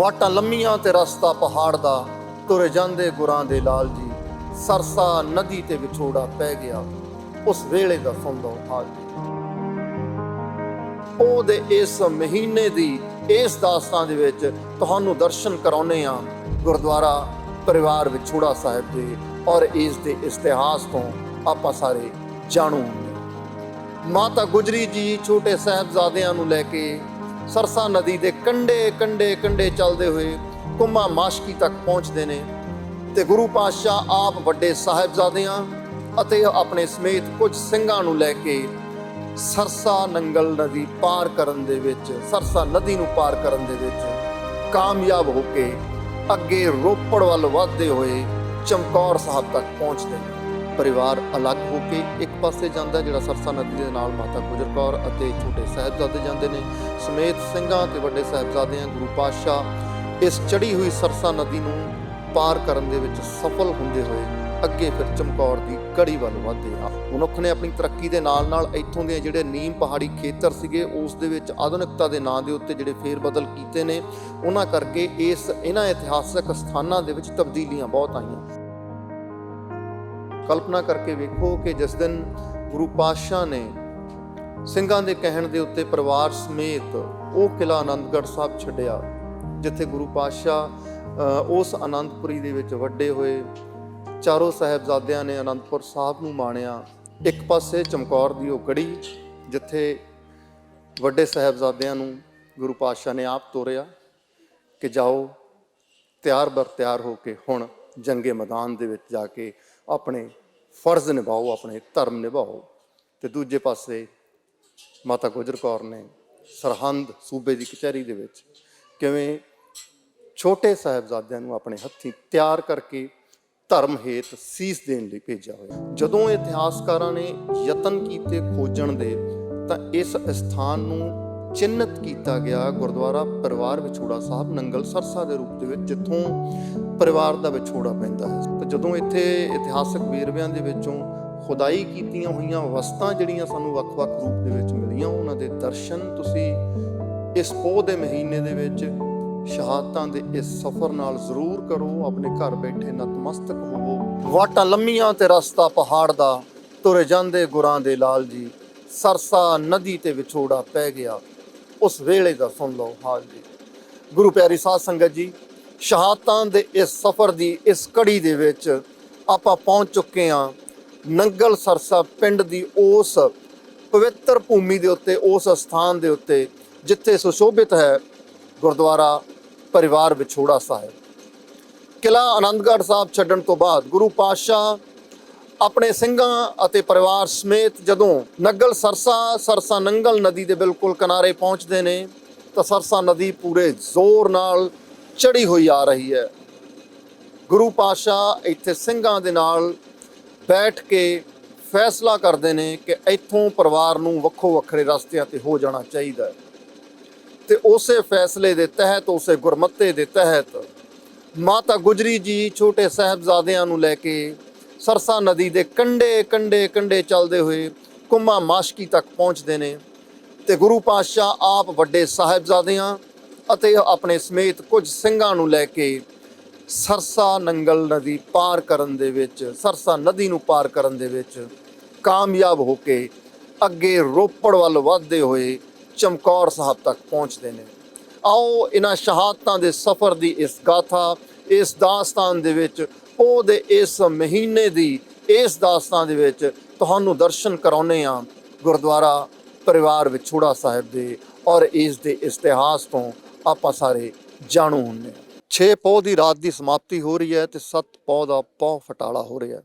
ਵਾਟਾਂ ਲੰਮੀਆਂ ਤੇ ਰਸਤਾ ਪਹਾੜ ਦਾ, ਤੁਰੇ ਜਾਂਦੇ ਗੁਰਾਂ ਦੇ ਲਾਲ ਜੀ। ਸਰਸਾ ਨਦੀ ਤੇ ਵਿਛੋੜਾ ਪੈ ਗਿਆ, ਉਸ ਵੇਲੇ ਦਾ ਸੁਣ ਹਾਲ ਜੀ। ਉਹ ਦੇ ਇਸ ਮਹੀਨੇ ਦੀ, ਇਸ ਦਾਸਤਾਨ ਦੇ ਵਿੱਚ ਤੁਹਾਨੂੰ ਦਰਸ਼ਨ ਕਰਾਉਨੇ ਆ ਗੁਰਦੁਆਰਾ ਪਰਿਵਾਰ ਵਿਛੋੜਾ ਸਾਹਿਬ ਦੇ ਔਰ ਇਸ ਦੇ ਇਤਿਹਾਸ ਤੋਂ ਆਪਾਂ ਸਾਰੇ ਜਾਣੂ ਮਾਤਾ ਗੁਜਰੀ ਜੀ ਛੋਟੇ ਸਾਹਿਬਜ਼ਾਦਿਆਂ ਨੂੰ ਲੈ ਕੇ ਸਰਸਾ ਨਦੀ ਦੇ ਕੰਢੇ ਕੰਢੇ ਕੰਢੇ ਚੱਲਦੇ ਹੋਏ ਕੁੰਮਾ ਮਾਸ਼ਕੀ ਤੱਕ ਪਹੁੰਚਦੇ ਨੇ ਤੇ ਗੁਰੂ ਪਾਤਸ਼ਾਹ ਆਪ ਵੱਡੇ ਸਾਹਿਬਜ਼ਾਦਿਆਂ ਅਤੇ ਆਪਣੇ ਸਮੇਤ ਕੁਝ ਸਿੰਘਾਂ ਨੂੰ ਲੈ ਕੇ ਸਰਸਾ ਨੰਗਲ ਨਦੀ ਪਾਰ ਕਰਨ ਦੇ ਵਿੱਚ, ਸਰਸਾ ਨਦੀ ਨੂੰ ਪਾਰ ਕਰਨ ਦੇ ਵਿੱਚ ਕਾਮਯਾਬ ਹੋ ਕੇ ਅੱਗੇ ਰੋਪੜ ਵੱਲ ਵਧਦੇ ਹੋਏ ਚਮਕੌਰ ਸਾਹਿਬ ਤੱਕ ਪਹੁੰਚਦੇ ਨੇ। ਪਰਿਵਾਰ ਅਲੱਗ ਹੋ ਕੇ ਇੱਕ ਪਾਸੇ ਜਾਂਦਾ ਜਿਹੜਾ ਸਰਸਾ ਨਦੀ ਦੇ ਨਾਲ ਮਾਤਾ ਗੁਜਰ ਕੌਰ ਅਤੇ ਛੋਟੇ ਸਾਹਿਬਜ਼ਾਦੇ ਜਾਂਦੇ ਨੇ। ਸਮੇਤ ਸਿੰਘਾਂ ਤੇ ਵੱਡੇ ਸਾਹਿਬਜ਼ਾਦਿਆਂ ਗੁਰੂ ਪਾਤਸ਼ਾਹ ਇਸ ਚੜੀ ਹੋਈ ਸਰਸਾ ਨਦੀ ਨੂੰ ਪਾਰ ਕਰਨ ਦੇ ਵਿੱਚ ਸਫਲ ਹੁੰਦੇ ਹੋਏ ਅੱਗੇ ਫਿਰ ਚਮਕੌਰ ਦੀ ਕੜੀ ਵੱਲ ਵਧਦੇ ਆ। ਮਨੁੱਖ ਨੇ ਆਪਣੀ ਤਰੱਕੀ ਦੇ ਨਾਲ ਨਾਲ ਇੱਥੋਂ ਦੇ ਜਿਹੜੇ ਨੀਮ ਪਹਾੜੀ ਖੇਤਰ ਸੀਗੇ, ਉਸ ਦੇ ਵਿੱਚ ਆਧੁਨਿਕਤਾ ਦੇ ਨਾਂ ਦੇ ਉੱਤੇ ਜਿਹੜੇ ਫੇਰ ਬਦਲ ਕੀਤੇ ਨੇ, ਉਹਨਾਂ ਕਰਕੇ ਇਸ ਇਹਨਾਂ ਇਤਿਹਾਸਕ ਸਥਾਨਾਂ ਦੇ ਵਿੱਚ ਤਬਦੀਲੀਆਂ ਬਹੁਤ ਆਈਆਂ। ਕਲਪਨਾ ਕਰਕੇ ਵੇਖੋ ਕਿ ਜਿਸ ਦਿਨ ਗੁਰੂ ਪਾਤਸ਼ਾਹ ਨੇ ਸਿੰਘਾਂ ਦੇ ਕਹਿਣ ਦੇ ਉੱਤੇ ਪਰਿਵਾਰ ਸਮੇਤ ਉਹ ਕਿਲਾ ਆਨੰਦਗੜ੍ਹ ਸਾਹਿਬ ਛੱਡਿਆ, ਜਿੱਥੇ ਗੁਰੂ ਪਾਤਸ਼ਾਹ ਉਸ ਆਨੰਦਪੁਰੀ ਦੇ ਵਿੱਚ ਵੱਡੇ ਹੋਏ, ਚਾਰੋਂ ਸਾਹਿਬਜ਼ਾਦਿਆਂ ਨੇ ਆਨੰਦਪੁਰ ਸਾਹਿਬ ਨੂੰ ਮਾਣਿਆ। ਇੱਕ ਪਾਸੇ ਚਮਕੌਰ ਦੀ ਉਹ ਗੜੀ, ਜਿੱਥੇ ਵੱਡੇ ਸਾਹਿਬਜ਼ਾਦਿਆਂ ਨੂੰ ਗੁਰੂ ਪਾਤਸ਼ਾਹ ਨੇ ਆਪ ਤੋਰਿਆ ਕਿ ਜਾਓ, ਤਿਆਰ ਬਰ ਤਿਆਰ ਹੋ ਕੇ ਹੁਣ ਜੰਗੇ ਮੈਦਾਨ ਦੇ ਵਿੱਚ ਜਾ ਕੇ ਆਪਣੇ ਫਰਜ਼ ਨਿਭਾਓ, ਆਪਣੇ ਧਰਮ ਨਿਭਾਓ। ਤੇ ਦੂਜੇ ਪਾਸੇ ਮਾਤਾ ਗੁਜਰ ਕੌਰ ਨੇ ਸਰਹੰਦ ਸੂਬੇ ਦੀ ਕਚਹਿਰੀ ਦੇ ਵਿੱਚ ਕਿਵੇਂ ਛੋਟੇ ਸਾਹਿਬਜ਼ਾਦਿਆਂ ਨੂੰ ਆਪਣੇ ਹੱਥੀਂ ਤਿਆਰ ਕਰਕੇ ਧਰਮ ਹੇਤ ਸੀਸ ਦੇਣ ਲਈ ਭੇਜਿਆ ਹੋਇਆ। ਜਦੋਂ ਇਤਿਹਾਸਕਾਰਾਂ ਨੇ ਯਤਨ ਕੀਤੇ ਖੋਜਣ ਦੇ, ਤਾਂ ਇਸ ਸਥਾਨ ਨੂੰ ਚਿੰਨਤ ਕੀਤਾ ਗਿਆ ਗੁਰਦੁਆਰਾ ਪਰਿਵਾਰ ਵਿਛੋੜਾ ਸਾਹਿਬ ਨੰਗਲ ਸਰਸਾ ਦੇ ਰੂਪ ਦੇ ਵਿੱਚ, ਜਿੱਥੋਂ ਪਰਿਵਾਰ ਦਾ ਵਿਛੋੜਾ ਪੈਂਦਾ ਹੈ। ਤਾਂ ਜਦੋਂ ਇੱਥੇ ਇਤਿਹਾਸਕ ਵੇਰਵਿਆਂ ਦੇ ਵਿੱਚੋਂ ਖੁਦਾਈ ਕੀਤੀਆਂ ਹੋਈਆਂ ਵਸਤਾਂ ਜਿਹੜੀਆਂ ਸਾਨੂੰ ਵੱਖ-ਵੱਖ ਰੂਪ ਦੇ ਵਿੱਚ ਮਿਲੀਆਂ, ਉਹਨਾਂ ਦੇ ਦਰਸ਼ਨ ਤੁਸੀਂ ਇਸ ਪੋਹ ਦੇ ਮਹੀਨੇ ਦੇ ਵਿੱਚ ਸ਼ਹਾਦਤਾਂ ਦੇ ਇਸ ਸਫ਼ਰ ਨਾਲ ਜ਼ਰੂਰ ਕਰੋ। ਆਪਣੇ ਘਰ ਬੈਠੇ ਨਤਮਸਤਕ ਹੋਵੋ। ਵਾਟਾਂ ਲੰਮੀਆਂ ਤੇ ਰਸਤਾ ਪਹਾੜ ਦਾ, ਤੁਰੇ ਜਾਂਦੇ ਗੁਰਾਂ ਦੇ ਲਾਲ ਜੀ। ਸਰਸਾ ਨਦੀ ਤੇ ਵਿਛੋੜਾ ਪੈ ਗਿਆ। ਉਸ ਵੇਲੇ ਦਾ ਸੁਣ ਲਓ ਹਾਂਜੀ ਗੁਰੂ ਪਿਆਰੀ ਸਾਧ ਸੰਗਤ ਜੀ, ਸ਼ਹਾਦਤਾਂ ਦੇ ਇਸ ਸਫ਼ਰ ਦੀ ਇਸ ਕੜੀ ਦੇ ਵਿੱਚ ਆਪਾਂ ਪਹੁੰਚ ਚੁੱਕੇ ਹਾਂ ਨੰਗਲ ਸਰਸਾ ਪਿੰਡ ਦੀ ਉਸ ਪਵਿੱਤਰ ਭੂਮੀ ਦੇ ਉੱਤੇ, ਉਸ ਸਥਾਨ ਦੇ ਉੱਤੇ, ਜਿੱਥੇ ਸੁਸ਼ੋਭਿਤ ਹੈ ਗੁਰਦੁਆਰਾ ਪਰਿਵਾਰ ਵਿਛੋੜਾ ਸਾਹਿਬ। ਕਿਲਾ ਆਨੰਦਗੜ੍ਹ ਸਾਹਿਬ ਛੱਡਣ ਤੋਂ ਬਾਅਦ ਗੁਰੂ ਪਾਤਸ਼ਾਹ ਆਪਣੇ ਸਿੰਘਾਂ ਅਤੇ ਪਰਿਵਾਰ ਸਮੇਤ ਜਦੋਂ ਨੰਗਲ ਸਰਸਾ ਸਰਸਾ ਨੰਗਲ ਨਦੀ ਦੇ ਬਿਲਕੁਲ ਕਿਨਾਰੇ ਪਹੁੰਚਦੇ ਨੇ, ਤਾਂ ਸਰਸਾ ਨਦੀ ਪੂਰੇ ਜ਼ੋਰ ਨਾਲ ਚੜੀ ਹੋਈ ਆ ਰਹੀ ਹੈ। ਗੁਰੂ ਪਾਤਸ਼ਾਹ ਇੱਥੇ ਸਿੰਘਾਂ ਦੇ ਨਾਲ ਬੈਠ ਕੇ ਫੈਸਲਾ ਕਰਦੇ ਨੇ ਕਿ ਇੱਥੋਂ ਪਰਿਵਾਰ ਨੂੰ ਵੱਖੋ ਵੱਖਰੇ ਰਸਤਿਆਂ ਤੇ ਹੋ ਜਾਣਾ ਚਾਹੀਦਾ ਹੈ। ਤੇ ਉਸੇ ਫੈਸਲੇ ਦੇ ਤਹਿਤ, ਉਸੇ ਗੁਰਮੱਤੇ ਦੇ ਤਹਿਤ ਮਾਤਾ ਗੁਜਰੀ ਜੀ ਛੋਟੇ ਸਾਹਿਬਜ਼ਾਦਿਆਂ ਨੂੰ ਲੈ ਕੇ ਸਰਸਾ ਨਦੀ ਦੇ ਕੰਢੇ ਕੰਢੇ ਕੰਢੇ ਚੱਲਦੇ ਹੋਏ ਕੁੰਮਾ ਮਾਸ਼ਕੀ ਤੱਕ ਪਹੁੰਚਦੇ ਨੇ ਤੇ ਗੁਰੂ ਪਾਤਸ਼ਾਹ ਆਪ ਵੱਡੇ ਸਾਹਿਬਜ਼ਾਦਿਆਂ ਅਤੇ ਆਪਣੇ ਸਮੇਤ ਕੁਝ ਸਿੰਘਾਂ ਨੂੰ ਲੈ ਕੇ ਸਰਸਾ ਨੰਗਲ ਨਦੀ ਪਾਰ ਕਰਨ ਦੇ ਵਿੱਚ, ਸਰਸਾ ਨਦੀ ਨੂੰ ਪਾਰ ਕਰਨ ਦੇ ਵਿੱਚ ਕਾਮਯਾਬ ਹੋ ਕੇ ਅੱਗੇ ਰੋਪੜ ਵੱਲ ਵਧਦੇ ਹੋਏ ਚਮਕੌਰ ਸਾਹਿਬ ਤੱਕ ਪਹੁੰਚਦੇ ਨੇ। ਆਓ ਇਹਨਾਂ ਸ਼ਹਾਦਤਾਂ ਦੇ ਸਫ਼ਰ ਦੀ ਇਸ ਗਾਥਾ, ਇਸ ਦਾਸਤਾਨ ਦੇ ਵਿੱਚ ਉਹ ਦੇ ਇਸ ਮਹੀਨੇ ਦੀ, ਇਸ ਦਾਸਤਾਨ ਦੇ ਵਿੱਚ ਤੁਹਾਨੂੰ ਦਰਸ਼ਨ ਕਰਾਉਨੇ ਆ ਗੁਰਦੁਆਰਾ ਪਰਿਵਾਰ ਵਿਛੋੜਾ ਸਾਹਿਬ ਦੇ ਔਰ ਇਸ ਦੇ ਇਤਿਹਾਸ ਤੋਂ ਆਪਾਂ ਸਾਰੇ ਜਾਣੂ ਹੁੰਨੇ ਆ 6 ਪੌ ਦੀ ਰਾਤ ਦੀ ਸਮਾਪਤੀ ਹੋ ਰਹੀ ਹੈ ਤੇ 7 ਪੌ ਦਾ ਪੌ ਫਟਾਲਾ ਹੋ ਰਿਹਾ ਹੈ।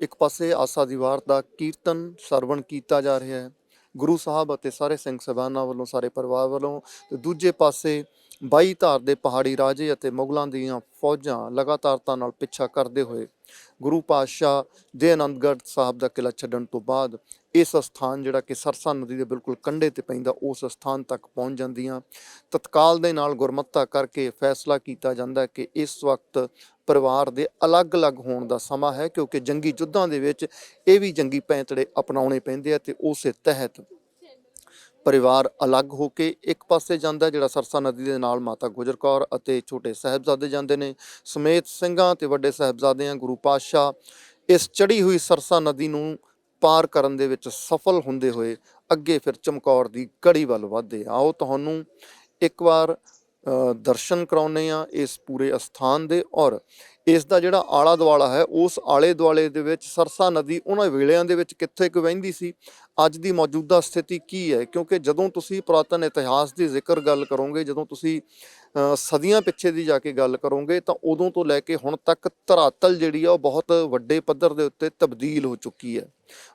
ਇੱਕ ਪਾਸੇ ਆਸਾ ਦੀਵਾਰ ਦਾ ਕੀਰਤਨ ਸਰਵਣ ਕੀਤਾ ਜਾ ਰਿਹਾ ਹੈ। ਗੁਰੂ ਸਾਹਿਬ ਅਤੇ ਸਾਰੇ ਸਿੰਘ ਸਭਾਨਾਂ ਵੱਲੋਂ, ਸਾਰੇ ਪਰਿਵਾਰ ਵੱਲੋਂ ਤੇ ਦੂਜੇ ਪਾਸੇ ਬਾਈ ਧਾਰ ਦੇ ਪਹਾੜੀ ਰਾਜੇ ਅਤੇ ਮੁਗਲਾਂ ਦੀਆਂ ਫੌਜਾਂ ਲਗਾਤਾਰਤਾ ਨਾਲ ਪਿੱਛਾ ਕਰਦੇ ਹੋਏ ਗੁਰੂ ਪਾਤਸ਼ਾਹ ਦੇ ਆਨੰਦਗੜ੍ਹ ਸਾਹਿਬ ਦਾ ਕਿਲਾ ਛੱਡਣ ਤੋਂ ਬਾਅਦ ਇਸ ਸਥਾਨ ਜਿਹੜਾ ਕਿ ਸਰਸਾ ਨਦੀ ਦੇ ਬਿਲਕੁਲ ਕੰਢੇ ਤੇ ਪੈਂਦਾ, ਉਸ ਸਥਾਨ ਤੱਕ ਪਹੁੰਚ ਜਾਂਦੀਆਂ। ਤਤਕਾਲ ਦੇ ਨਾਲ ਗੁਰਮੱਤਾ ਕਰਕੇ ਫੈਸਲਾ ਕੀਤਾ ਜਾਂਦਾ ਕਿ ਇਸ ਵਕਤ ਪਰਿਵਾਰ ਦੇ ਅਲੱਗ-ਅਲੱਗ ਹੋਣ ਦਾ ਸਮਾਂ ਹੈ, ਕਿਉਂਕਿ ਜੰਗੀ ਯੁੱਧਾਂ ਦੇ ਵਿੱਚ ਇਹ ਵੀ ਜੰਗੀ ਪੈਂਤੜੇ ਅਪਣਾਉਣੇ ਪੈਂਦੇ ਆ ਤੇ ਉਸੇ ਤਹਿਤ ਪਰਿਵਾਰ ਅਲੱਗ ਹੋ ਕੇ ਇੱਕ ਪਾਸੇ ਜਾਂਦਾ ਜਿਹੜਾ ਸਰਸਾ ਨਦੀ ਦੇ ਨਾਲ ਮਾਤਾ ਗੁਜਰ ਕੌਰ ਅਤੇ ਛੋਟੇ ਸਾਹਿਬਜ਼ਾਦੇ ਜਾਂਦੇ ਨੇ। ਸਮੇਤ ਸਿੰਘਾਂ ਤੇ ਵੱਡੇ ਸਾਹਿਬਜ਼ਾਦਿਆਂ ਗੁਰੂ ਪਾਤਸ਼ਾਹ ਇਸ ਚੜੀ ਹੋਈ ਸਰਸਾ ਨਦੀ ਨੂੰ ਪਾਰ ਕਰਨ ਦੇ ਵਿੱਚ ਸਫਲ ਹੁੰਦੇ ਹੋਏ ਅੱਗੇ ਫਿਰ ਚਮਕੌਰ ਦੀ ਕੜੀ ਵੱਲ ਵਧਦੇ ਆਓ ਤੁਹਾਨੂੰ ਇੱਕ ਵਾਰ ਦਰਸ਼ਨ ਕਰਾਉਨੇ ਆ ਇਸ ਪੂਰੇ ਅਸਥਾਨ ਦੇ ਔਰ ਇਸ ਦਾ ਜਿਹੜਾ ਆਲਾ ਦੁਆਲਾ ਹੈ, ਉਸ ਆਲੇ ਦੁਆਲੇ ਦੇ ਵਿੱਚ ਸਰਸਾ ਨਦੀ ਉਹਨਾਂ ਵੇਲਿਆਂ ਦੇ ਵਿੱਚ ਕਿੱਥੇ ਕੁ ਵਹਿੰਦੀ ਸੀ, ਅੱਜ ਦੀ ਮੌਜੂਦਾ ਸਥਿਤੀ ਕੀ ਹੈ? ਕਿਉਂਕਿ ਜਦੋਂ ਤੁਸੀਂ ਪੁਰਾਤਨ ਇਤਿਹਾਸ ਦੀ ਜ਼ਿਕਰ ਗੱਲ ਕਰੋਗੇ, ਜਦੋਂ ਤੁਸੀਂ ਸਦੀਆਂ ਪਿੱਛੇ ਦੀ ਜਾ ਕੇ ਗੱਲ ਕਰੋਗੇ, ਤਾਂ ਉਦੋਂ ਤੋਂ ਲੈ ਕੇ ਹੁਣ ਤੱਕ ਧਰਾਤਲ ਜਿਹੜੀ ਆ, ਉਹ ਬਹੁਤ ਵੱਡੇ ਪੱਧਰ ਦੇ ਉੱਤੇ ਤਬਦੀਲ ਹੋ ਚੁੱਕੀ ਹੈ।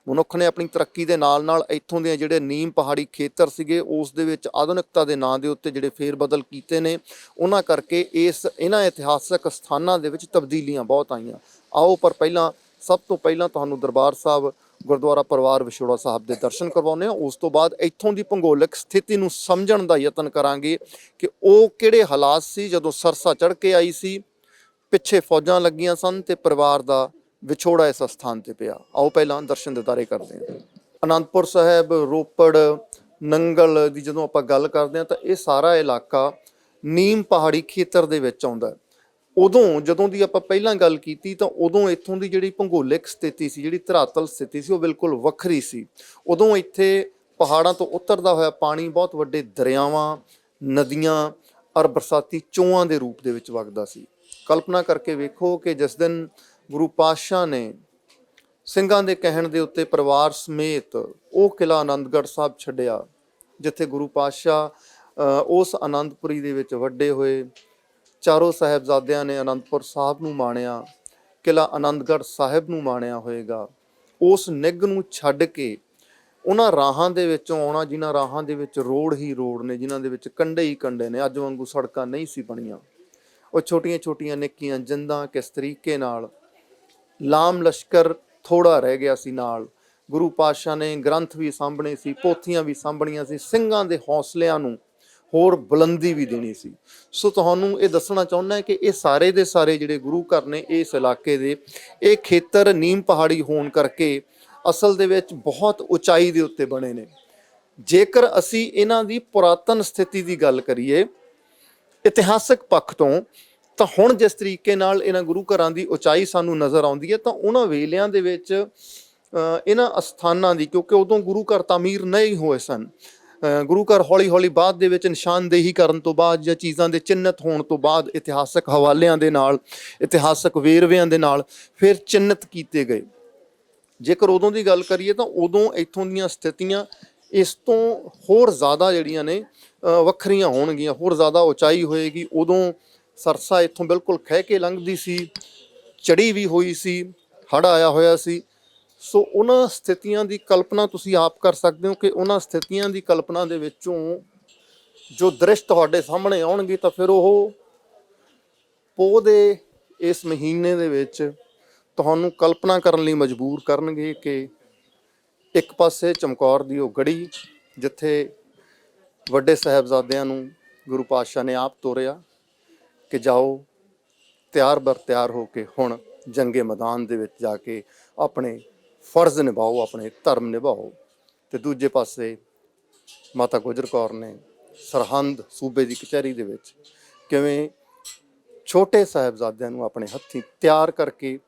ਮਨੁੱਖ ਨੇ ਆਪਣੀ ਤਰੱਕੀ ਦੇ ਨਾਲ ਨਾਲ ਇੱਥੋਂ ਦੇ ਜਿਹੜੇ ਨੀਮ ਪਹਾੜੀ ਖੇਤਰ ਸੀਗੇ, ਉਸ ਦੇ ਵਿੱਚ ਆਧੁਨਿਕਤਾ ਦੇ ਨਾਂ ਦੇ ਉੱਤੇ ਜਿਹੜੇ ਫੇਰ ਬਦਲ ਕੀਤੇ ਨੇ, ਉਹਨਾਂ ਕਰਕੇ ਇਸ, ਇਹਨਾਂ ਇਤਿਹਾਸਕ ਸਥਾਨਾਂ ਦੇ ਵਿੱਚ ਤਬਦੀਲੀਆਂ ਬਹੁਤ ਆਈਆਂ। ਆਓ, ਪਰ ਪਹਿਲਾਂ, ਸਭ ਤੋਂ ਪਹਿਲਾਂ ਤੁਹਾਨੂੰ ਦਰਬਾਰ ਸਾਹਿਬ ਗੁਰਦੁਆਰਾ ਪਰਿਵਾਰ ਵਿਛੋੜਾ ਸਾਹਿਬ ਦੇ ਦਰਸ਼ਨ ਕਰਵਾਉਂਦੇ ਹਾਂ। ਉਸ ਤੋਂ ਬਾਅਦ ਇੱਥੋਂ ਦੀ ਭੂਗੋਲਿਕ ਸਥਿਤੀ ਨੂੰ ਸਮਝਣ ਦਾ ਯਤਨ ਕਰਾਂਗੇ ਕਿ ਉਹ ਕਿਹੜੇ ਹਾਲਾਤ ਸੀ ਜਦੋਂ ਸਰਸਾ ਚੜ ਕੇ ਆਈ ਸੀ, ਪਿੱਛੇ ਫੌਜਾਂ ਲੱਗੀਆਂ ਸਨ ਤੇ ਪਰਿਵਾਰ ਦਾ ਵਿਛੋੜਾ ਇਸ ਸਥਾਨ ਤੇ ਪਿਆ। ਆਓ ਪਹਿਲਾਂ ਦਰਸ਼ਨ ਦਿਦਾਰੇ ਕਰਦੇ ਹਾਂ। ਅਨੰਦਪੁਰ ਸਾਹਿਬ, ਰੋਪੜ, ਨੰਗਲ ਦੀ ਜਦੋਂ ਆਪਾਂ ਗੱਲ ਕਰਦੇ ਹਾਂ ਤਾਂ ਇਹ ਸਾਰਾ ਇਲਾਕਾ ਨੀਮ ਪਹਾੜੀ ਖੇਤਰ ਦੇ ਵਿੱਚ ਆਉਂਦਾ ਹੈ। ਉਦੋਂ ਜਦੋਂ ਦੀ ਆਪਾਂ ਪਹਿਲਾਂ ਗੱਲ ਕੀਤੀ ਤਾਂ ਉਦੋਂ ਇੱਥੋਂ ਦੀ ਜਿਹੜੀ ਭੂਗੋਲਿਕ ਸਥਿਤੀ ਸੀ, ਜਿਹੜੀ ਧਰਾਤਲ ਸਥਿਤੀ ਸੀ, ਉਹ ਬਿਲਕੁਲ ਵੱਖਰੀ ਸੀ। ਉਦੋਂ ਇੱਥੇ ਪਹਾੜਾਂ ਤੋਂ ਉਤਰਦਾ ਹੋਇਆ ਪਾਣੀ ਬਹੁਤ ਵੱਡੇ ਦਰਿਆਵਾਂ, ਨਦੀਆਂ ਔਰ ਬਰਸਾਤੀ ਚੋਆਂ ਦੇ ਰੂਪ ਦੇ ਵਿੱਚ ਵਗਦਾ ਸੀ। ਕਲਪਨਾ ਕਰਕੇ ਵੇਖੋ ਕਿ ਜਿਸ ਦਿਨ ਗੁਰੂ ਪਾਤਸ਼ਾਹ ਨੇ ਸਿੰਘਾਂ ਦੇ ਕਹਿਣ ਦੇ ਉੱਤੇ ਪਰਿਵਾਰ ਸਮੇਤ ਉਹ ਕਿਲਾ ਆਨੰਦਗੜ੍ਹ ਸਾਹਿਬ ਛੱਡਿਆ, ਜਿੱਥੇ ਗੁਰੂ ਪਾਤਸ਼ਾਹ ਉਸ ਆਨੰਦਪੁਰੀ ਦੇ ਵਿੱਚ ਵੱਡੇ ਹੋਏ। ਚਾਰੋਂ ਸਾਹਿਬਜ਼ਾਦਿਆਂ ਨੇ ਅਨੰਦਪੁਰ ਸਾਹਿਬ ਨੂੰ ਮਾਣਿਆ ਕਿਲਾ ਅਨੰਦਗੜ੍ਹ ਸਾਹਿਬ ਨੂੰ ਮਾਣਿਆ ਹੋਏਗਾ। ਉਸ ਨਿੱਘ ਨੂੰ ਛੱਡ ਕੇ ਉਹਨਾਂ ਰਾਹਾਂ ਦੇ ਵਿੱਚੋਂ ਆਉਣਾ, ਜਿਨ੍ਹਾਂ ਰਾਹਾਂ ਦੇ ਵਿੱਚ ਰੋਡ ਹੀ ਰੋਡ ਨੇ, ਜਿਨ੍ਹਾਂ ਦੇ ਵਿੱਚ ਕੰਡੇ ਹੀ ਕੰਡੇ ਨੇ, ਅੱਜ ਵਾਂਗੂ ਸੜਕਾਂ ਨਹੀਂ ਸੀ ਬਣੀਆਂ। ਉਹ ਛੋਟੀਆਂ ਛੋਟੀਆਂ ਨਿੱਕੀਆਂ ਜਿੰਦਾਂ ਕਿਸ ਤਰੀਕੇ ਨਾਲ ਲਾਮ ਲਸ਼ਕਰ ਥੋੜਾ ਰਹਿ ਗਿਆ ਸੀ ਨਾਲ। ਗੁਰੂ ਪਾਤਸ਼ਾਹ ਨੇ ਗ੍ਰੰਥ ਵੀ ਸਾਂਭਣੇ ਸੀ, ਪੋਥੀਆਂ ਵੀ ਸਾਂਭਣੀਆਂ ਸੀ, ਸਿੰਘਾਂ ਦੇ ਹੌਸਲਿਆਂ ਨੂੰ ਹੋਰ ਬੁਲੰਦੀ ਵੀ ਦੇਣੀ ਸੀ। ਸੋ ਤੁਹਾਨੂੰ ਇਹ ਦੱਸਣਾ ਚਾਹੁੰਦਾ ਕਿ ਇਹ ਸਾਰੇ ਦੇ ਸਾਰੇ ਜਿਹੜੇ ਗੁਰੂ ਘਰ ਨੇ ਇਸ ਇਲਾਕੇ ਦੇ, ਇਹ ਖੇਤਰ ਨੀਮ ਪਹਾੜੀ ਹੋਣ ਕਰਕੇ ਅਸਲ ਦੇ ਵਿੱਚ ਬਹੁਤ ਉਚਾਈ ਦੇ ਉੱਤੇ ਬਣੇ ਨੇ। ਜੇਕਰ ਅਸੀਂ ਇਹਨਾਂ ਦੀ ਪੁਰਾਤਨ ਸਥਿਤੀ ਦੀ ਗੱਲ ਕਰੀਏ, ਇਤਿਹਾਸਕ ਪੱਖ ਤੋਂ, ਤਾਂ ਹੁਣ ਜਿਸ ਤਰੀਕੇ ਨਾਲ ਇਹਨਾਂ ਗੁਰੂ ਘਰਾਂ ਦੀ ਉਚਾਈ ਸਾਨੂੰ ਨਜ਼ਰ ਆਉਂਦੀ ਹੈ, ਤਾਂ ਉਹਨਾਂ ਵੇਲਿਆਂ ਦੇ ਵਿੱਚ ਇਹਨਾਂ ਅਸਥਾਨਾਂ ਦੀ, ਕਿਉਂਕਿ ਉਦੋਂ ਗੁਰੂ ਘਰ ਤਾਮੀਰ ਨਹੀਂ ਹੋਏ ਸਨ ਗੁਰੂ ਘਰ ਹੌਲੀ ਹੌਲੀ ਬਾਅਦ ਦੇ ਵਿੱਚ ਨਿਸ਼ਾਨਦੇਹੀ ਕਰਨ ਤੋਂ ਬਾਅਦ ਜਾਂ ਚੀਜ਼ਾਂ ਦੇ ਚਿੰਨਤ ਹੋਣ ਤੋਂ ਬਾਅਦ ਇਤਿਹਾਸਕ ਹਵਾਲਿਆਂ ਦੇ ਨਾਲ, ਇਤਿਹਾਸਕ ਵੇਰਵਿਆਂ ਦੇ ਨਾਲ ਫਿਰ ਚਿੰਨਤ ਕੀਤੇ ਗਏ। ਜੇਕਰ ਉਦੋਂ ਦੀ ਗੱਲ ਕਰੀਏ ਤਾਂ ਉਦੋਂ ਇੱਥੋਂ ਦੀਆਂ ਸਥਿਤੀਆਂ ਇਸ ਤੋਂ ਹੋਰ ਜ਼ਿਆਦਾ ਜਿਹੜੀਆਂ ਨੇ ਵੱਖਰੀਆਂ ਹੋਣਗੀਆਂ, ਹੋਰ ਜ਼ਿਆਦਾ ਉਚਾਈ ਹੋਏਗੀ। ਉਦੋਂ ਸਰਸਾ ਇੱਥੋਂ ਬਿਲਕੁਲ ਖਹਿ ਕੇ ਲੰਘਦੀ ਸੀ ਚੜੀ ਵੀ ਹੋਈ ਸੀ ਹੜ ਆਇਆ ਹੋਇਆ ਸੀ। ਸੋ ਉਹਨਾਂ ਸਥਿਤੀਆਂ ਦੀ ਕਲਪਨਾ ਤੁਸੀਂ ਆਪ ਕਰ ਸਕਦੇ ਹੋ ਕਿ ਉਹਨਾਂ ਸਥਿਤੀਆਂ ਦੀ ਕਲਪਨਾ ਦੇ ਵਿੱਚੋਂ ਜੋ ਦ੍ਰਿਸ਼ ਤੁਹਾਡੇ ਸਾਹਮਣੇ ਆਉਣਗੇ ਤਾਂ ਫਿਰ ਉਹ ਪੋਹ ਦੇ ਇਸ ਮਹੀਨੇ ਦੇ ਵਿੱਚ ਤੁਹਾਨੂੰ ਕਲਪਨਾ ਕਰਨ ਲਈ ਮਜਬੂਰ ਕਰਨਗੇ ਕਿ ਇੱਕ ਪਾਸੇ ਚਮਕੌਰ ਦੀ ਉਹ ਗੜੀ ਜਿੱਥੇ ਵੱਡੇ ਸਾਹਿਬਜ਼ਾਦਿਆਂ ਨੂੰ ਗੁਰੂ ਪਾਤਸ਼ਾਹ ਨੇ ਆਪ ਤੋਰਿਆ ਕਿ ਜਾਓ, ਤਿਆਰ ਬਰ ਤਿਆਰ ਹੋ ਕੇ ਹੁਣ ਜੰਗੇ ਮੈਦਾਨ ਦੇ ਵਿੱਚ ਜਾ ਕੇ ਆਪਣੇ ਫਰਜ਼ ਨਿਭਾਓ, ਆਪਣੇ ਧਰਮ ਨਿਭਾਓ। ਤੇ ਦੂਜੇ ਪਾਸੇ ਮਾਤਾ ਗੁਜਰ ਕੌਰ ਨੇ ਸਰਹੰਦ ਸੂਬੇ ਦੀ ਕਚਹਿਰੀ ਦੇ ਵਿੱਚ ਕਿਵੇਂ ਛੋਟੇ ਸਾਹਿਬਜ਼ਾਦਿਆਂ ਨੂੰ ਆਪਣੇ ਹੱਥੀਂ ਤਿਆਰ ਕਰਕੇ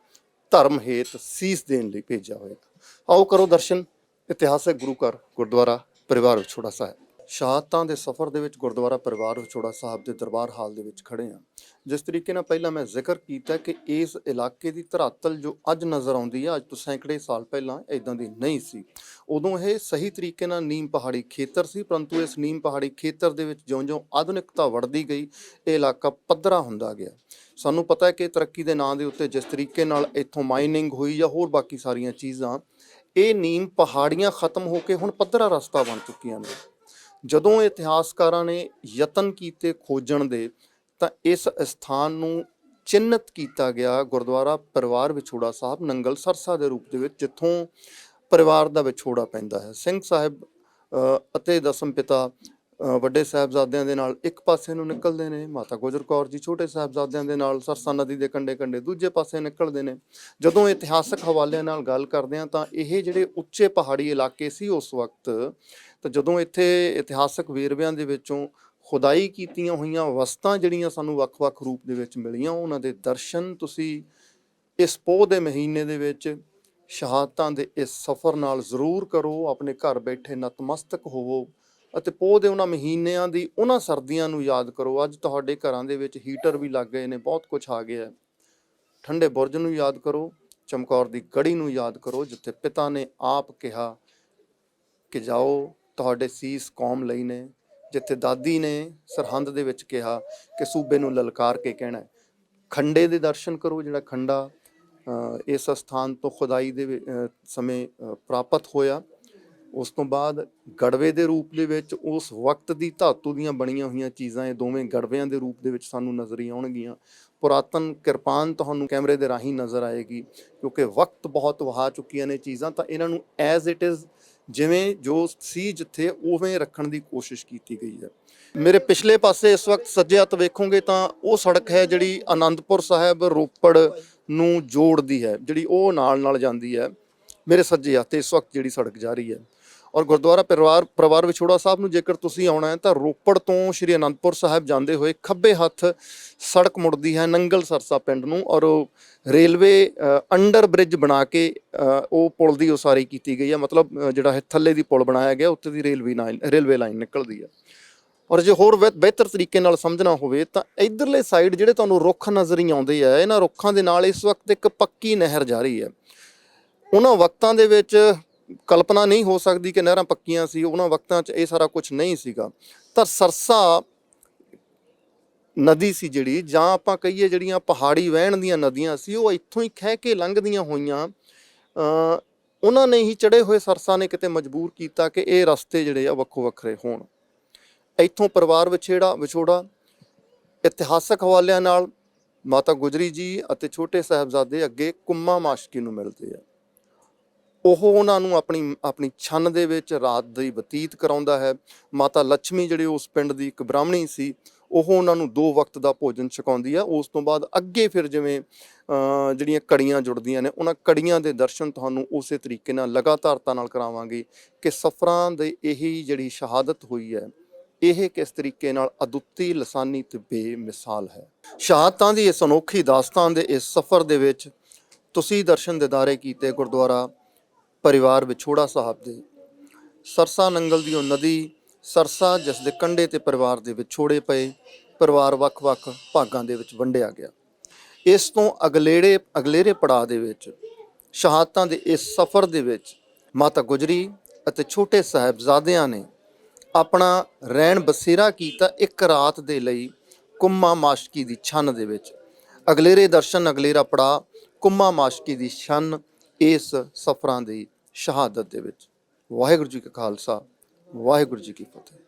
ਧਰਮ ਹੇਤ ਸੀਸ ਦੇਣ ਲਈ ਭੇਜਿਆ ਹੋਏਗਾ ਆਓ ਕਰੋ ਦਰਸ਼ਨ, ਇਤਿਹਾਸਕ ਗੁਰੂ ਘਰ, ਗੁਰਦੁਆਰਾ, ਪਰਿਵਾਰ ਵਿਛੋੜਾ ਸਾਹਿਬ। ਸ਼ਹਾਦਤਾਂ ਦੇ ਸਫ਼ਰ ਦੇ ਵਿੱਚ ਗੁਰਦੁਆਰਾ ਪਰਿਵਾਰ ਵਿਛੋੜਾ ਸਾਹਿਬ ਦੇ ਦਰਬਾਰ ਹਾਲ ਦੇ ਵਿੱਚ ਖੜੇ ਹਾਂ। ਜਿਸ ਤਰੀਕੇ ਨਾਲ ਪਹਿਲਾਂ ਮੈਂ ਜ਼ਿਕਰ ਕੀਤਾ ਕਿ ਇਸ ਇਲਾਕੇ ਦੀ ਧਰਾਤਲ ਜੋ ਅੱਜ ਨਜ਼ਰ ਆਉਂਦੀ ਹੈ ਅੱਜ ਤੋਂ ਸੈਂਕੜੇ ਸਾਲ ਪਹਿਲਾਂ ਇਦਾਂ ਦੀ ਨਹੀਂ ਸੀ। ਉਦੋਂ ਇਹ ਸਹੀ ਤਰੀਕੇ ਨਾਲ ਨੀਮ ਪਹਾੜੀ ਖੇਤਰ ਸੀ, ਪਰੰਤੂ ਇਸ ਨੀਮ ਪਹਾੜੀ ਖੇਤਰ ਦੇ ਵਿੱਚ ਜਿਉਂ-ਜਿਉਂ ਆਧੁਨਿਕਤਾ ਵੜਦੀ ਗਈ, ਇਹ ਇਲਾਕਾ ਪੱਧਰਾ ਹੁੰਦਾ ਗਿਆ। ਸਾਨੂੰ ਪਤਾ ਹੈ ਕਿ ਤਰੱਕੀ ਦੇ ਨਾਂ ਦੇ ਉੱਤੇ ਜਿਸ ਤਰੀਕੇ ਨਾਲ ਇੱਥੋਂ ਮਾਈਨਿੰਗ ਹੋਈ ਜਾਂ ਹੋਰ ਬਾਕੀ ਸਾਰੀਆਂ ਚੀਜ਼ਾਂ, ਇਹ ਨੀਮ ਪਹਾੜੀਆਂ ਖਤਮ ਹੋ ਕੇ ਹੁਣ ਪੱਧਰਾ ਰਸਤਾ ਬਣ ਚੁੱਕੀਆਂ ਨੇ। ਜਦੋਂ ਇਤਿਹਾਸਕਾਰਾਂ ਨੇ ਯਤਨ ਕੀਤੇ ਖੋਜਣ ਦੇ, ਤਾਂ ਇਸ ਸਥਾਨ ਨੂੰ ਚਿੰਨਤ ਕੀਤਾ ਗਿਆ ਗੁਰਦੁਆਰਾ ਪਰਿਵਾਰ ਵਿਛੋੜਾ ਸਾਹਿਬ, ਨੰਗਲ ਸਰਸਾ ਦੇ ਰੂਪ ਦੇ ਵਿੱਚ, ਜਿੱਥੋਂ ਪਰਿਵਾਰ ਦਾ ਵਿਛੋੜਾ ਪੈਂਦਾ ਹੈ। ਸਿੰਘ ਸਾਹਿਬ ਅਤੇ ਦਸਮ ਪਿਤਾ ਵੱਡੇ ਸਾਹਿਬਜ਼ਾਦਿਆਂ ਦੇ ਨਾਲ ਇੱਕ ਪਾਸੇ ਨੂੰ ਨਿਕਲਦੇ ਨੇ, ਮਾਤਾ ਗੁਜਰ ਕੌਰ ਜੀ ਛੋਟੇ ਸਾਹਿਬਜ਼ਾਦਿਆਂ ਦੇ ਨਾਲ ਸਰਸਾ ਨਦੀ ਦੇ ਕੰਢੇ ਕੰਢੇ ਦੂਜੇ ਪਾਸੇ ਨਿਕਲਦੇ ਨੇ। ਜਦੋਂ ਇਤਿਹਾਸਕ ਹਵਾਲਿਆਂ ਨਾਲ ਗੱਲ ਕਰਦੇ ਹਾਂ, ਤਾਂ ਇਹ ਜਿਹੜੇ ਉੱਚੇ ਪਹਾੜੀ ਇਲਾਕੇ ਸੀ ਉਸ ਵਕਤ ਤਾਂ ਜਦੋਂ ਇੱਥੇ ਇਤਿਹਾਸਕ ਵੇਰਵਿਆਂ ਦੇ ਵਿੱਚੋਂ ਖੁਦਾਈ ਕੀਤੀਆਂ ਹੋਈਆਂ ਵਸਤਾਂ ਜਿਹੜੀਆਂ ਸਾਨੂੰ ਵੱਖ-ਵੱਖ ਰੂਪ ਦੇ ਵਿੱਚ ਮਿਲੀਆਂ, ਉਹਨਾਂ ਦੇ ਦਰਸ਼ਨ ਤੁਸੀਂ ਇਸ ਪੋਹ ਦੇ ਮਹੀਨੇ ਦੇ ਵਿੱਚ ਸ਼ਹਾਦਤਾਂ ਦੇ ਇਸ ਸਫ਼ਰ ਨਾਲ ਜ਼ਰੂਰ ਕਰੋ, ਆਪਣੇ ਘਰ ਬੈਠੇ ਨਤਮਸਤਕ ਹੋਵੋ ਅਤੇ ਪੋਹ ਦੇ ਉਹਨਾਂ ਮਹੀਨਿਆਂ ਦੀ ਉਹਨਾਂ ਸਰਦੀਆਂ ਨੂੰ ਯਾਦ ਕਰੋ। ਅੱਜ ਤੁਹਾਡੇ ਘਰਾਂ ਦੇ ਵਿੱਚ ਹੀਟਰ ਵੀ ਲੱਗ ਗਏ ਨੇ, ਬਹੁਤ ਕੁਝ ਆ ਗਿਆ ਠੰਡੇ ਬੁਰਜ ਨੂੰ ਯਾਦ ਕਰੋ, ਚਮਕੌਰ ਦੀ ਗੜੀ ਨੂੰ ਯਾਦ ਕਰੋ, ਜਿੱਥੇ ਪਿਤਾ ਨੇ ਆਪ ਕਿਹਾ ਕਿ ਜਾਓ ਤੁਹਾਡੇ ਸੀਸ ਕੌਮ ਲਈ ਨੇ, ਜਿੱਥੇ ਦਾਦੀ ਨੇ ਸਰਹੰਦ ਦੇ ਵਿੱਚ ਕਿਹਾ ਕਿ ਸੂਬੇ ਨੂੰ ਲਲਕਾਰ ਕੇ ਕਹਿਣਾ ਖੰਡੇ ਦੇ ਦਰਸ਼ਨ ਕਰੋ, ਜਿਹੜਾ ਖੰਡਾ ਇਸ ਸਥਾਨ ਤੋਂ ਖੁਦਾਈ ਦੇ ਸਮੇਂ ਪ੍ਰਾਪਤ ਹੋਇਆ। ਉਸ ਤੋਂ ਬਾਅਦ ਗੜਵੇ ਦੇ ਰੂਪ ਦੇ ਵਿੱਚ ਉਸ ਵਕਤ ਦੀ ਧਾਤੂ ਦੀਆਂ ਬਣੀਆਂ ਹੋਈਆਂ ਚੀਜ਼ਾਂ, ਇਹ ਦੋਵੇਂ ਗੜਵਿਆਂ ਦੇ ਰੂਪ ਦੇ ਵਿੱਚ ਸਾਨੂੰ ਨਜ਼ਰੀ ਆਉਣਗੀਆਂ। ਪੁਰਾਤਨ ਕਿਰਪਾਨ ਤੁਹਾਨੂੰ ਕੈਮਰੇ ਦੇ ਰਾਹੀਂ ਨਜ਼ਰ ਆਏਗੀ, ਕਿਉਂਕਿ ਵਕਤ ਬਹੁਤ ਵਹਾ ਚੁੱਕੀਆਂ ਨੇ ਚੀਜ਼ਾਂ, ਤਾਂ ਇਹਨਾਂ ਨੂੰ ਐਜ਼ ਇਟ ਇਜ਼ ਜਿਵੇਂ ਜੋ ਸੀ ਜਿੱਥੇ, ਉਵੇਂ ਰੱਖਣ ਦੀ ਕੋਸ਼ਿਸ਼ ਕੀਤੀ ਗਈ ਹੈ। ਮੇਰੇ ਪਿਛਲੇ ਪਾਸੇ ਇਸ ਵਕਤ ਸੱਜੇ ਹੱਥ ਵੇਖੋਗੇ ਤਾਂ ਉਹ ਸੜਕ ਹੈ ਜਿਹੜੀ ਆਨੰਦਪੁਰ ਸਾਹਿਬ ਰੋਪੜ ਨੂੰ ਜੋੜਦੀ ਹੈ, ਜਿਹੜੀ ਉਹ ਨਾਲ ਨਾਲ ਜਾਂਦੀ ਹੈ। ਮੇਰੇ ਸੱਜੇ ਹੱਥ ਇਸ ਵਕਤ ਜਿਹੜੀ ਸੜਕ ਜਾ ਰਹੀ ਹੈ। ਔਰ ਗੁਰਦੁਆਰਾ ਪਰਿਵਾਰ ਪਰਿਵਾਰ ਵਿਛੋੜਾ ਸਾਹਿਬ ਨੂੰ ਜੇਕਰ ਤੁਸੀਂ ਆਉਣਾ ਹੈ ਤਾਂ ਰੋਪੜ ਤੋਂ ਸ਼੍ਰੀ ਅਨੰਦਪੁਰ ਸਾਹਿਬ ਜਾਂਦੇ ਹੋਏ ਖੱਬੇ ਹੱਥ ਸੜਕ ਮੁੜਦੀ ਹੈ ਨੰਗਲ ਸਰਸਾ ਪਿੰਡ ਨੂੰ ਔਰ ਉਹ ਰੇਲਵੇ ਅੰਡਰ ਬ੍ਰਿਜ ਬਣਾ ਕੇ ਉਹ ਪੁਲ ਦੀ ਉਸਾਰੀ ਕੀਤੀ ਗਈ ਹੈ। ਮਤਲਬ ਜਿਹੜਾ ਹੈ ਥੱਲੇ ਦੀ ਪੁਲ ਬਣਾਇਆ ਗਿਆ ਉੱਤੇ ਦੀ ਰੇਲਵੇ ਲਾਈਨ ਰੇਲਵੇ ਲਾਈਨ ਨਿਕਲਦੀ ਹੈ। ਔਰ ਜੇ ਹੋਰ ਬਿਹ- ਬਿਹਤਰ ਤਰੀਕੇ ਨਾਲ ਸਮਝਣਾ ਹੋਵੇ ਤਾਂ ਇਧਰਲੇ ਸਾਈਡ ਜਿਹੜੇ ਤੁਹਾਨੂੰ ਰੁੱਖ ਨਜ਼ਰ ਹੀ ਆਉਂਦੇ ਆ, ਇਹਨਾਂ ਰੁੱਖਾਂ ਦੇ ਨਾਲ ਇਸ ਵਕਤ ਇੱਕ ਪੱਕੀ ਨਹਿਰ ਜਾ ਰਹੀ ਹੈ। ਉਹਨਾਂ ਵਕਤਾਂ ਦੇ ਵਿੱਚ ਕਲਪਨਾ ਨਹੀਂ ਹੋ ਸਕਦੀ ਕਿ ਨਹਿਰਾਂ ਪੱਕੀਆਂ ਸੀ, ਉਹਨਾਂ ਵਕਤਾਂ 'ਚ ਇਹ ਸਾਰਾ ਕੁਝ ਨਹੀਂ ਸੀਗਾ। ਤਾਂ ਸਰਸਾ ਨਦੀ ਸੀ ਜਿਹੜੀ, ਜਾਂ ਆਪਾਂ ਕਹੀਏ ਜਿਹੜੀਆਂ ਪਹਾੜੀ ਵਹਿਣ ਦੀਆਂ ਨਦੀਆਂ ਸੀ, ਉਹ ਇੱਥੋਂ ਹੀ ਖਹਿ ਕੇ ਲੰਘਦੀਆਂ ਹੋਈਆਂ। ਉਹਨਾਂ ਨੇ ਹੀ ਚੜੇ ਹੋਏ ਸਰਸਾ ਨੇ ਕਿਤੇ ਮਜਬੂਰ ਕੀਤਾ ਕਿ ਇਹ ਰਸਤੇ ਜਿਹੜੇ ਆ ਵੱਖੋ ਵੱਖਰੇ ਹੋਣ। ਇੱਥੋਂ ਪਰਿਵਾਰ ਵਿਛੇੜਾ, ਵਿਛੋੜਾ, ਇਤਿਹਾਸਕ ਹਵਾਲਿਆਂ ਨਾਲ ਮਾਤਾ ਗੁਜਰੀ ਜੀ ਅਤੇ ਛੋਟੇ ਸਾਹਿਬਜ਼ਾਦੇ ਅੱਗੇ ਕੁੰਮਾ ਮਾਸ਼ਕੀ ਨੂੰ ਮਿਲਦੇ ਆ। ਉਹ ਉਹਨਾਂ ਨੂੰ ਆਪਣੀ ਆਪਣੀ ਛੰਨ ਦੇ ਵਿੱਚ ਰਾਤ ਦੀ ਬਤੀਤ ਕਰਾਉਂਦਾ ਹੈ। ਮਾਤਾ ਲక్ష్ਮੀ ਜਿਹੜੇ ਉਸ ਪਿੰਡ ਦੀ ਇੱਕ ਬ੍ਰਾਹਮਣੀ ਸੀ, ਉਹ ਉਹਨਾਂ ਨੂੰ ਦੋ ਵਕਤ ਦਾ ਭੋਜਨ ਛਕਾਉਂਦੀ ਹੈ ਉਸ ਤੋਂ ਬਾਅਦ ਅੱਗੇ ਫਿਰ ਜਿਵੇਂ ਜਿਹੜੀਆਂ ਕੜੀਆਂ ਜੁੜਦੀਆਂ ਨੇ, ਉਹਨਾਂ ਕੜੀਆਂ ਦੇ ਦਰਸ਼ਨ ਤੁਹਾਨੂੰ ਉਸੇ ਤਰੀਕੇ ਨਾਲ ਲਗਾਤਾਰਤਾ ਨਾਲ ਕਰਾਵਾਂਗੇ ਕਿ ਸਫਰਾਂ ਦੇ ਇਹੀ ਜਿਹੜੀ ਸ਼ਹਾਦਤ ਹੋਈ ਹੈ, ਇਹ ਕਿਸ ਤਰੀਕੇ ਨਾਲ ਅਦੁੱਤੀ, ਲਸਾਨੀ ਤੇ ਬੇਮਿਸਾਲ ਹੈ। ਸ਼ਹਾਦਤਾਂ ਦੀ ਇਸ ਅਨੋਖੀ ਦਾਸਤਾਨ ਦੇ ਇਸ ਸਫ਼ਰ ਦੇ ਵਿੱਚ ਤੁਸੀਂ ਦਰਸ਼ਨ ਦਿਦਾਰੇ ਕੀਤੇ ਗੁਰਦੁਆਰਾ ਪਰਿਵਾਰ ਵਿਛੋੜਾ ਸਾਹਿਬ ਦੇ। ਸਰਸਾ ਨੰਗਲ ਦੀ ਉਹ ਨਦੀ, ਸਰਸਾ ਜਿਸ ਦੇ ਕੰਢੇ ਤੇ ਪਰਿਵਾਰ ਦੇ ਵਿਛੋੜੇ ਪਏ, ਪਰਿਵਾਰ ਵੱਖ-ਵੱਖ ਭਾਗਾਂ ਦੇ ਵਿੱਚ ਵੰਡਿਆ ਗਿਆ। ਇਸ ਤੋਂ ਅਗਲੇੜੇ, ਅਗਲੇਰੇ ਪੜਾਅ ਦੇ ਵਿੱਚ, ਸ਼ਹਾਦਤਾਂ ਦੇ ਇਸ ਸਫ਼ਰ ਦੇ ਵਿੱਚ ਮਾਤਾ ਗੁਜਰੀ ਅਤੇ ਛੋਟੇ ਸਾਹਿਬਜ਼ਾਦਿਆਂ ਨੇ ਆਪਣਾ ਰਹਿਣ ਬਸੇਰਾ ਕੀਤਾ ਇੱਕ ਰਾਤ ਦੇ ਲਈ ਕੁੰਮਾ ਮਾਸ਼ਕੀ ਦੀ ਛੰਨ ਦੇ ਵਿੱਚ। ਅਗਲੇਰੇ ਦਰਸ਼ਨ, ਅਗਲੇਰਾ ਪੜਾ ਕੁੰਮਾ ਮਾਸ਼ਕੀ ਦੀ ਛੰਨ ਇਸ ਸਫਰਾਂ ਦੀ ਸ਼ਹਾਦਤ ਦੇ ਵਿੱਚ। ਵਾਹਿਗੁਰੂ ਜੀ ਕਾ ਖਾਲਸਾ ਵਾਹਿਗੁਰੂ ਜੀ ਕੀ ਫਤਿਹ।